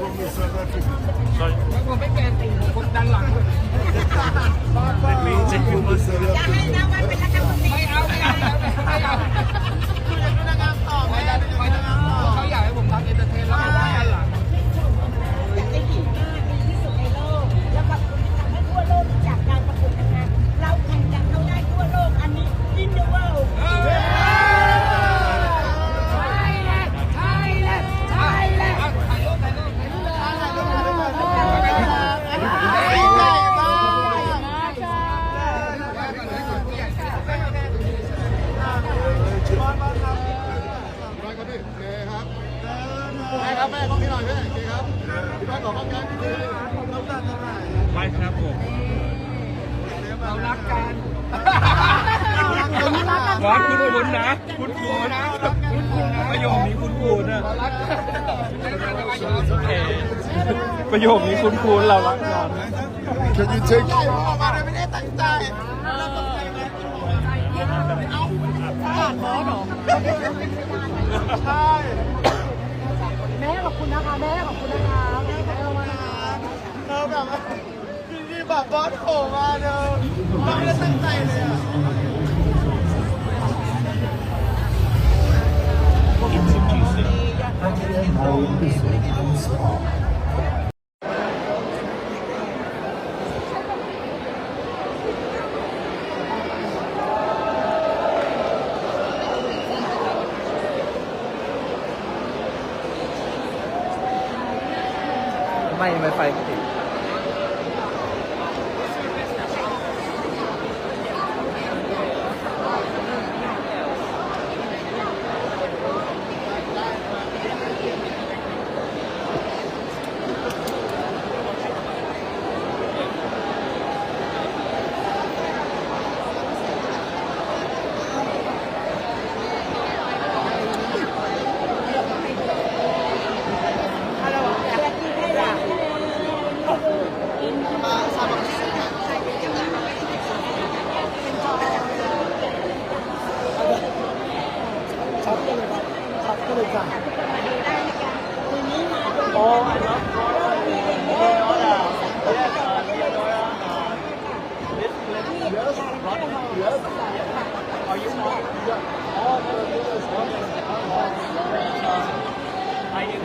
from the South African. ผมไม่แกนตีผมดันหลัง Let me take you เรารักกันว่าคุณคุณนะ คุณคุณนะคุณคุณนะประโยคนี้คุณคุณนะเรารักกันโอเคประโยคนี้คุ้นๆเรารักกัน Can you take แม่ขอบคุณนะคะแม่ขอบคุณนะคะแม่ขอบคุณนะคะ เธ อแบบมีแบบบอสโผล่มาเธอเราไม่ได้ตั้งใจเลยอะไม่ไม่ไฟไม่ติด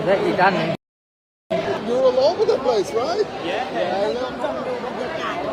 และอีกด้านหนึง You're all over the place, right? Yeah. yeah